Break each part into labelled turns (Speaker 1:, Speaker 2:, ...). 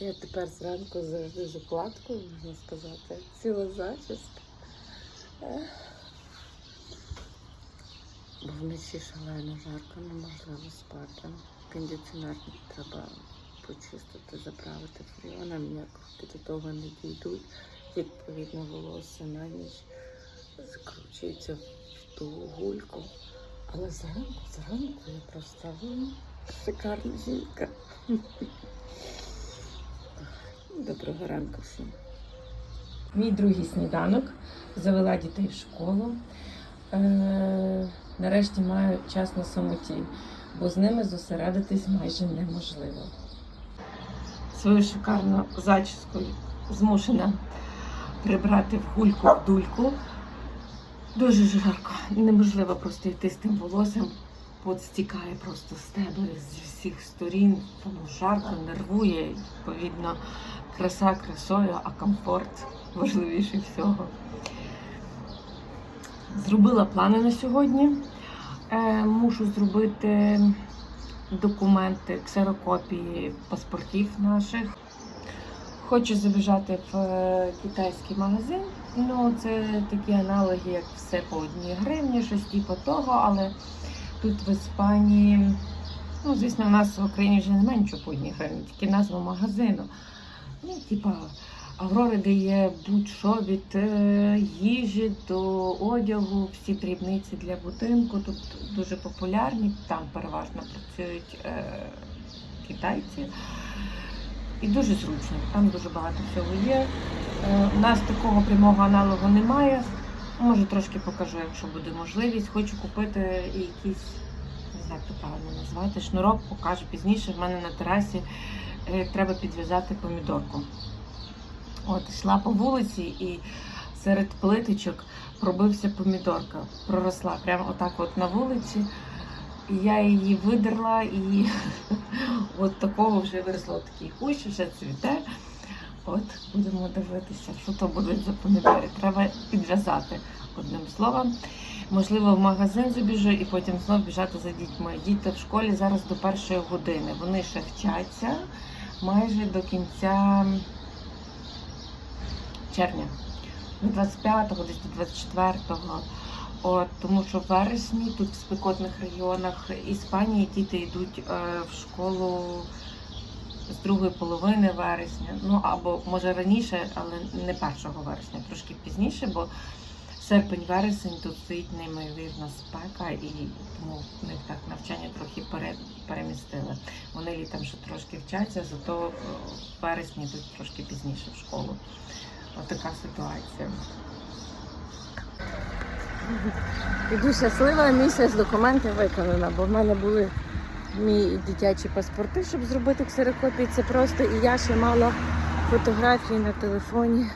Speaker 1: Я тепер зранку завжди з укладкою, можна сказати. Ціла зачіска. Бо вночі шалено жарко, неможливо спати. Кондиціонер треба почистити, заправити фреоном, ніяк до того не дійдуть. Відповідно, волосся на ніч закручується в ту гульку. Але зранку, зранку я просто шикарна жінка. Доброго ранку всім. Мій другий сніданок завела дітей в школу. Е, нарешті маю час на самоті, бо з ними зосередитись майже неможливо. Свою шикарну зачіску змушена прибрати в гульку в дульку. Дуже жарко. Неможливо просто йти з тим волоссям. Пот стікає просто з тебе з всіх сторін, тому жарко, нервує, відповідно, краса красою, а комфорт важливіше всього. Зробила плани на сьогодні. Е, мушу зробити документи, ксерокопії паспортів наших. Хочу забіжати в е, китайський магазин. Ну, це такі аналоги, як все по одній гривні, щось типу того, але тут в Іспанії, ну, звісно, у нас в Україні вже немає нічого по тільки назва магазину. Ну, типа, Аврора дає будь-що від е, їжі до одягу, всі дрібниці для будинку. Тут дуже популярні, там переважно працюють е, китайці. І дуже зручно, там дуже багато всього є. Е, У нас такого прямого аналогу немає. Може трошки покажу, якщо буде можливість. Хочу купити якийсь, не знаю, як то правильно назвати, шнурок покажу пізніше. В мене на терасі е, треба підв'язати помідорку. От, йшла по вулиці і серед плиточок пробився помідорка. Проросла прямо отак от на вулиці. Я її видерла і от такого вже виросло такий кущ, вже цвіте. От будемо дивитися, що то будуть за помідори. Треба підв'язати одним словом. Можливо, в магазин забіжу і потім знов біжати за дітьми. Діти в школі зараз до першої години. Вони ще вчаться майже до кінця червня. До 25-го, десь до 24-го. От, тому що в вересні тут в спекотних регіонах Іспанії діти йдуть е, в школу з другої половини вересня. Ну або може раніше, але не 1 вересня, трошки пізніше, бо серпень-вересень тут стоїть неймовірна спека, і тому в них так навчання трохи пере, перемістили. Вони літом ще трошки вчаться, зато е, в вересні йдуть трошки пізніше в школу. Отака ситуація. Іду щаслива, місія з документів виконана, бо в мене були мій дитячі паспорти, щоб зробити ксерокопії. Це просто і я ще мала фотографії на телефоні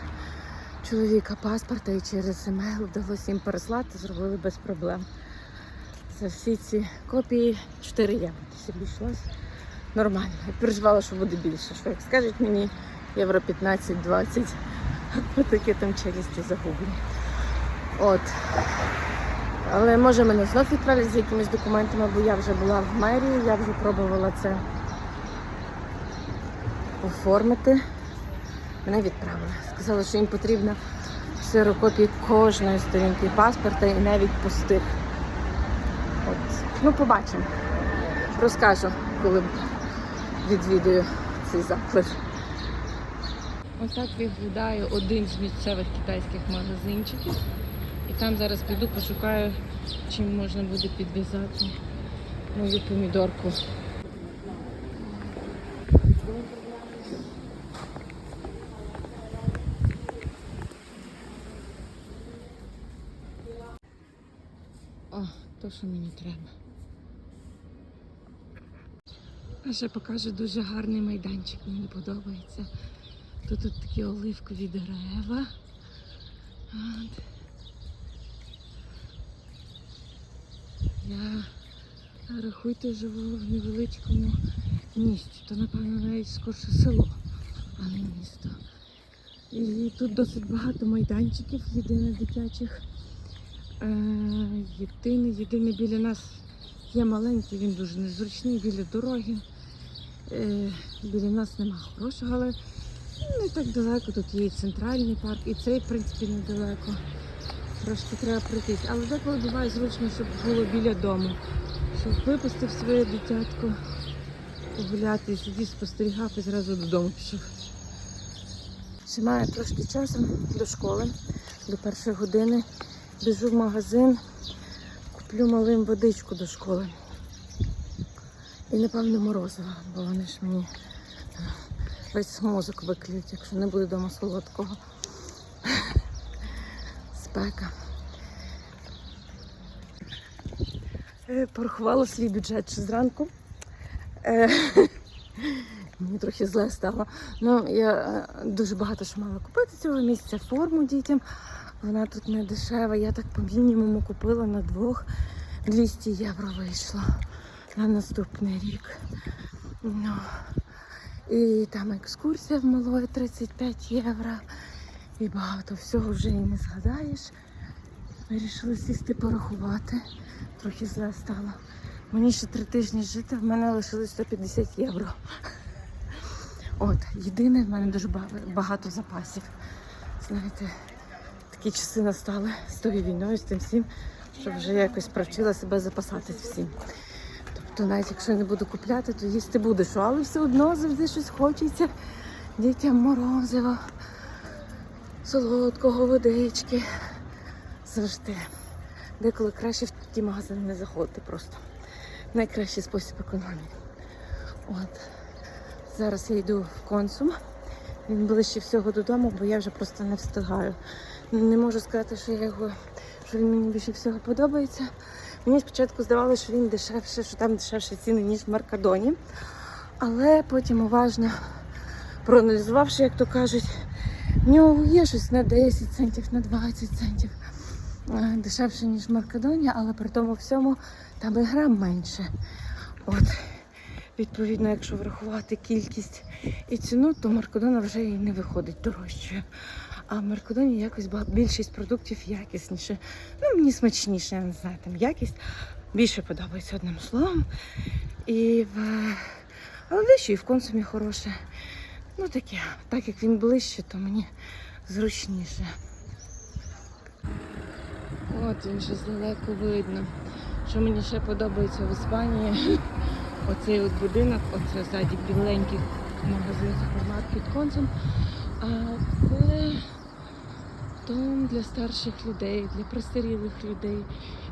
Speaker 1: чоловіка паспорта і через емейл вдалося їм переслати, зробили без проблем. За всі ці копії 4 євро десь обійшлось. Нормально. Я переживала, що буде більше. Що як скажуть мені євро 15-20, отакі там челюсті загублі. От. Але може мене знов відправлять з якимись документами, бо я вже була в мерії, я вже пробувала це оформити. Мене відправили. Сказали, що їм потрібна ксерокопія кожної сторінки паспорта і навіть пустих. От. Ну, побачимо. Розкажу, коли відвідую цей заклад. Отак виглядає один з місцевих китайських магазинчиків. Там зараз піду, пошукаю, чим можна буде підв'язати мою помідорку. О, то, що мені треба. А ще покажу дуже гарний майданчик, мені подобається. Тут, тут такі оливкові дерева. От. Я рахуйте, живу в невеличкому місті, то напевно навіть скорше село, а не місто. І тут досить багато майданчиків, єдине дитячих. Е, єдиний, єдиний біля нас є маленький, він дуже незручний біля дороги. е, біля нас нема хорошого, але не так далеко. Тут є і центральний парк, і цей, в принципі, недалеко. Трошки треба пройтись. Але деколи буває зручно, щоб було біля дому. Щоб випустив своє дитятко, погуляти, сидів, спостерігав і зразу додому пішов. Ще маю трошки часу до школи, до першої години. Біжу в магазин, куплю малим водичку до школи. І напевно морозиво, бо вони ж мені е, весь мозок виклюють, якщо не буде вдома солодкого. Спека. Е, Порахувала свій бюджет ще зранку. Е, Мені трохи зле стало. Ну, я е, дуже багато що мала купити цього місяця, форму дітям. Вона тут не дешева. Я так по мінімуму купила на двох 200 євро вийшло на наступний рік. Ну, і там екскурсія в малої 35 євро. І багато всього вже і не згадаєш. Вирішили сісти порахувати. Трохи зле стало. Мені ще три тижні жити, в мене лишилось 150 євро. От, єдине, в мене дуже багато запасів. Знаєте, такі часи настали з тою війною, з тим всім, що вже якось привчила себе запасатись всім. Тобто, навіть якщо я не буду купляти, то їсти буде що, але все одно завжди щось хочеться. Дітям морозиво, солодкого, водички. Завжди. Деколи краще в ті магазини не заходити просто. Найкращий спосіб економії. От. Зараз я йду в консум. Він ближче всього додому, бо я вже просто не встигаю. Не можу сказати, що я його, що він мені більше всього подобається. Мені спочатку здавалося, що він дешевше, що там дешевші ціни, ніж в Маркадоні. Але потім уважно проаналізувавши, як то кажуть, в нього є щось на 10 центів, на 20 центів. е, Дешевше, ніж в Маркадоні, але при тому всьому там і грам менше. От. Відповідно, якщо врахувати кількість і ціну, то Маркадона вже і не виходить дорожчою. А в Маркадоні якось більшість продуктів якісніше. Ну, мені смачніше, я не знаю, там якість більше подобається одним словом. І в... Але дещо і в консумі хороше. Ну таке, так як він ближче, то мені зручніше. От він ще здалеку видно. Що мені ще подобається в Іспанії, оцей от будинок, оце ззаді біленький магазин супермаркет консум. А це дом для старших людей, для престарілих людей.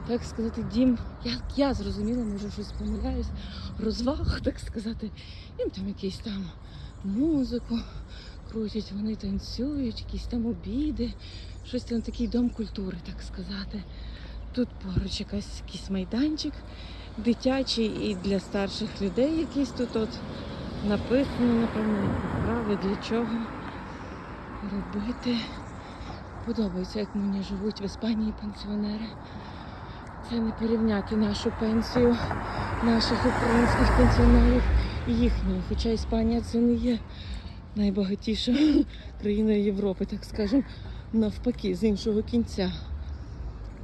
Speaker 1: Так сказати, дім, як я зрозуміла, може щось помиляюсь, розваг, так сказати. Їм там якісь там музику крутять, вони танцюють, якісь там обіди, щось там такий дом культури, так сказати. Тут поруч якась якийсь майданчик дитячий і для старших людей якийсь тут от написано, напевно, вправи для чого робити. Подобається, як мені живуть в Іспанії пенсіонери. Це не порівняти нашу пенсію, наших українських пенсіонерів їхньої. Хоча Іспанія це не є найбагатіша країна Європи, так скажемо, навпаки, з іншого кінця.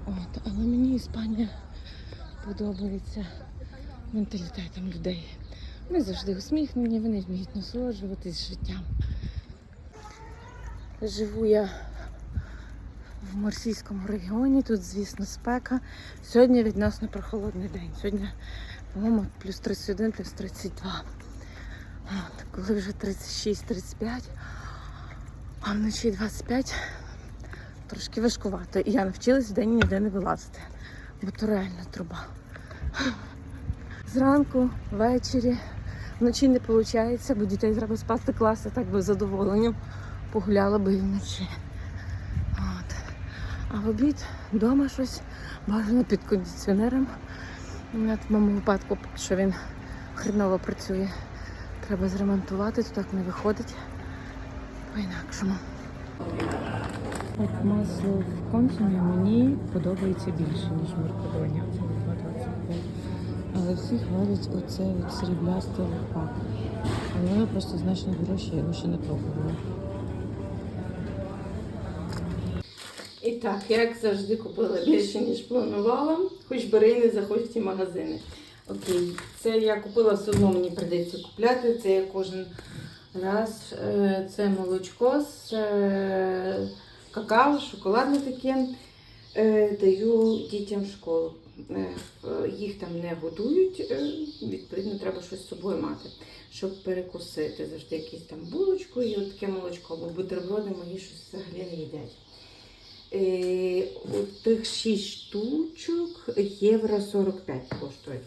Speaker 1: От, але мені Іспанія подобається менталітетом людей. Вони завжди усміхнені, вони вміють насолоджуватись життям. Живу я в Морсійському регіоні, тут, звісно, спека. Сьогодні відносно прохолодний день. Сьогодні, по-моєму, плюс 31, плюс 32. От, коли вже 36-35, а вночі 25, трошки важкувато. І я навчилась вдень ніде не вилазити, бо то реально труба. Зранку, ввечері, вночі не виходить, бо дітей треба спасти класи, так би з задоволенням погуляла би і вночі. От. А в обід вдома щось бажано під кондиціонером. От в моєму випадку, поки що він хреново працює. Треба зремонтувати, то так не виходить по-інакшому. От масло в консумі мені подобається більше, ніж в Меркадоні. Але всі хвалять оце от сріблясте лопак. Але воно просто значно дорожче, я його ще не пробувала. І так, як завжди, купила більше, ніж планувала, хоч бери не заходь в ті магазини. Окей, це я купила, все одно мені прийдеться купляти. Це я кожен раз. Е, Це молочко з е, какао, шоколадне таке. Е, Даю дітям в школу. Їх там не годують, відповідно, треба щось з собою мати, щоб перекусити. Завжди якісь там булочку і таке молочко, бо бутерброди мої щось взагалі не їдять. Е, от тих 6 штучок євро 45 коштують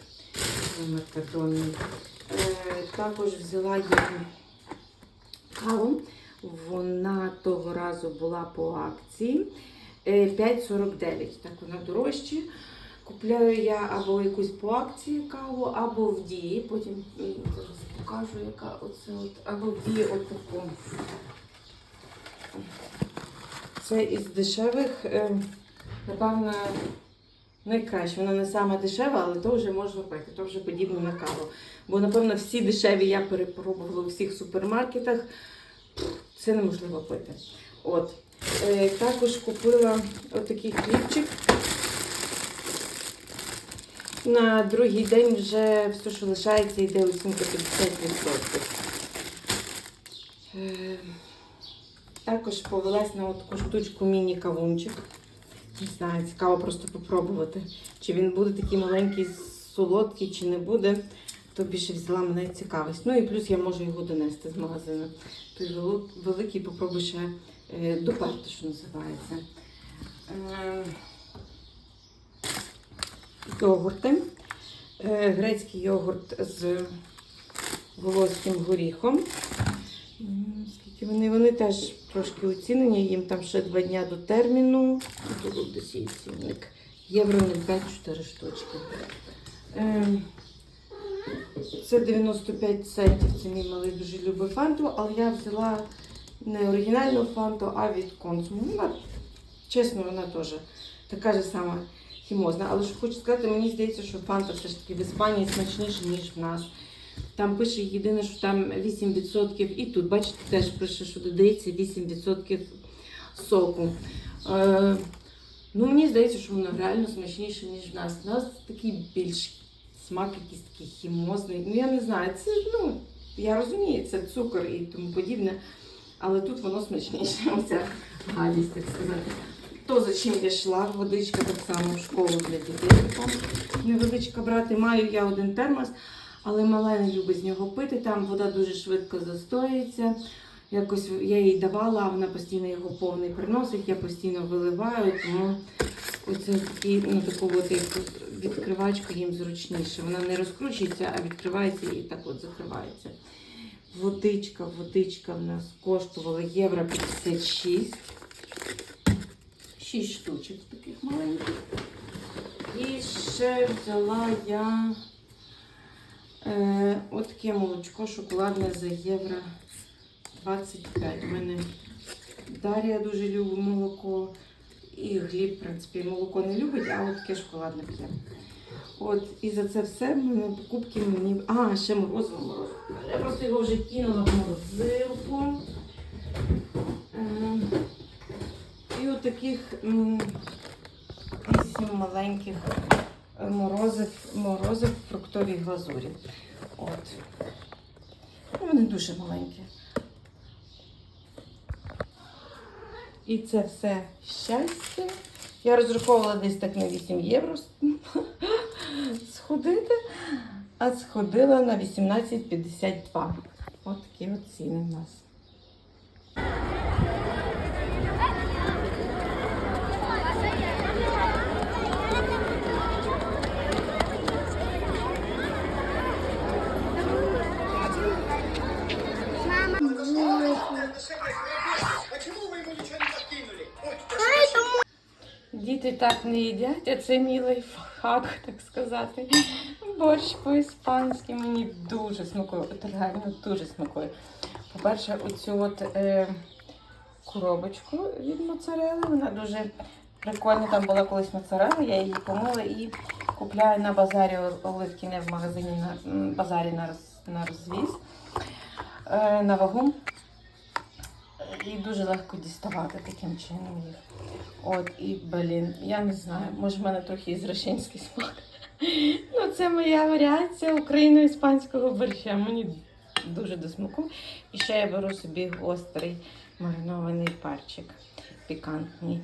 Speaker 1: номер картонний. Е, також взяла я каву. Вона того разу була по акції. Е, 5,49. Так вона дорожча. Купляю я або якусь по акції каву, або в дії. Потім зараз покажу, яка оце от, або в дії от таку. Це із дешевих, е, напевно, найкраще. Вона не сама дешева, але то вже можна пити, то вже подібно на каву. Бо, напевно, всі дешеві я перепробувала у всіх супермаркетах. Це неможливо пити. От. Е, також купила отакий хлібчик. На другий день вже все, що лишається, йде оцінка 50%. Також повелась на таку штучку міні-кавунчик. Не знаю, цікаво просто попробувати. Чи він буде такий маленький, солодкий, чи не буде. То більше взяла мене цікавість. Ну і плюс я можу його донести з магазину. Той великий попробую ще е, доперти, що називається. Е, йогурти. Е, грецький йогурт з волоським горіхом. Скільки вони? Вони теж трошки оцінені, їм там ще два дня до терміну. Тут десь є цінник. Євро 0,5 4 штучки. Ем, Це 95 центів. Це мій малий дуже любить фанту, але я взяла не оригінальну фанту, а від консуму. Вона, чесно, вона теж така ж сама хімозна. Але що хочу сказати, мені здається, що фанта все ж таки в Іспанії смачніша, ніж в нас. Там пише єдине, що там 8%, і тут, бачите, теж пише, що додається 8% соку. Е, ну, мені здається, що воно реально смачніше, ніж в нас. У нас такий більш смак якийсь такий хімозний. Ну, я не знаю, це, ну, я розумію, це цукор і тому подібне, але тут воно смачніше. Оця гадість, так сказати. То, за чим я йшла, водичка так само в школу для дітей. Невеличка брати. Маю я один термос, але мала не любить з нього пити. Там вода дуже швидко застоюється. Якось я їй давала, а вона постійно його повний приносить, я постійно виливаю, тому оце такі, ну, таку от відкривачку їм зручніше. Вона не розкручується, а відкривається і так от закривається. Водичка, водичка в нас коштувала євро 56. 6 штучок таких маленьких. І ще взяла я е, от таке молочко шоколадне за євро 25. У мене Дар'я дуже любить молоко. І Гліб, в принципі, молоко не любить, а от таке шоколадне п'є. От, і за це все мене покупки мені. А, ще морозиво морозиво. Я просто його вже кинула в морозилку. Е, І от таких м, маленьких морозив, морозив фруктовій глазурі. От. Ну, Вони дуже маленькі. І це все щастя. Я розраховувала десь так на 8 євро сходити, а сходила на 18,52. От такі от ціни в нас.
Speaker 2: Діти так не їдять, а це мій лайфхак, так сказати. Борщ по-іспанськи мені дуже смакує. От реально дуже смакує. По-перше, оцю от е, коробочку від моцарели, вона дуже прикольна. Там була колись моцарела, я її помила і купляю на базарі оливки, не в магазині, на базарі на, на розвіз, е, на вагу. І дуже легко діставати таким чином їх. От, і, блін, я не знаю, може в мене трохи ізрашенський смак.
Speaker 1: Ну, це моя варіація україно-іспанського борща. Мені дуже до смаку. І ще я беру собі гострий маринований перчик, пікантний.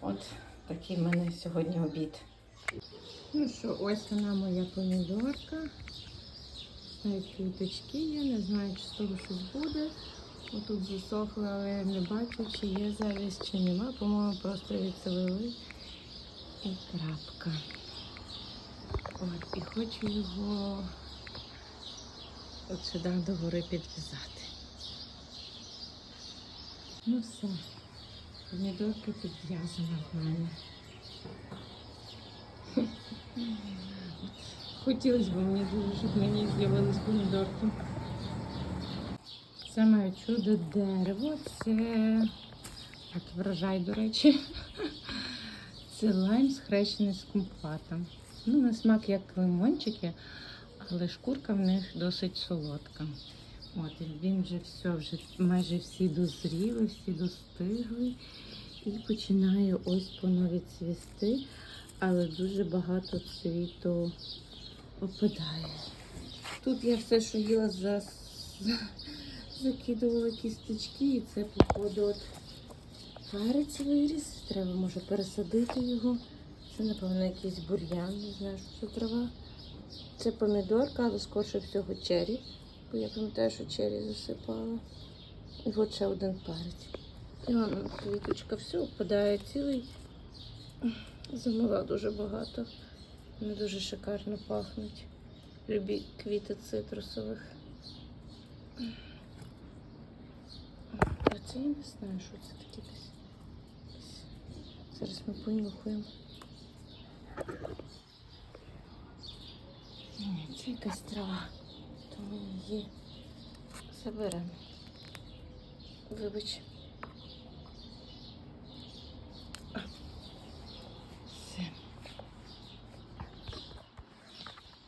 Speaker 1: От такий в мене сьогодні обід. Ну що, ось вона моя помідорка. Навіть квіточки є, не знаю, чи з того щось буде. Отут засохло, але я не бачу, чи є завість, чи нема. По-моєму, просто відселили. І крапка. От, і хочу його от сюди до гори підв'язати. Ну все, помідорка підв'язана в мене. Хотілося б мені дуже, щоб мені з'явились помідорки. Це моє чудо дерево. Це так, врожай, до речі. Це лайм схрещений з кумпатом. Ну, на смак як лимончики, але шкурка в них досить солодка. От, він вже все, вже майже всі дозріли, всі достигли. І починає ось по нові цвісти, але дуже багато цвіту опадає. Тут я все, що їла, за... закидувала кісточки, і це, походу, от виріс. Треба, може, пересадити його. Це, напевно, якийсь бур'ян, не знаю, що це трава. Це помідорка, але скорше всього чері. Бо я пам'ятаю, що чері засипала. І от ще один перець. І вон квіточка все впадає цілий. Замила дуже багато. Вони дуже шикарно пахнуть. Любі квіти цитрусових. Це я не знаю, що це таке десь. Зараз ми понюхаємо. Ні, це якась трава. То ми її заберемо. Вибач. Все.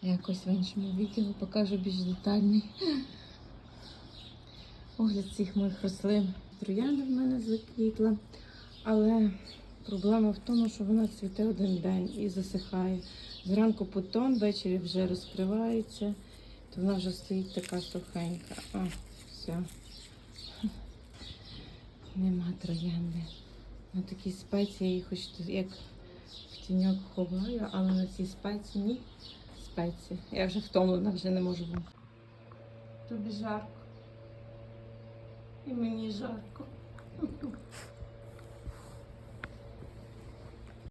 Speaker 1: Якось в іншому відео покажу більш детальний огляд цих моїх рослин. Троянда в мене заквітла, але проблема в тому, що вона цвіте один день і засихає. Зранку бутон, ввечері вже розкривається, то вона вже стоїть така сухенька. А, все. Нема троянди. На такій спеці я її хоч як в тіньок ховаю, але на цій спеці ні спеці. Я вже втомлена, вже не можу. Тобі жарко. І мені жарко.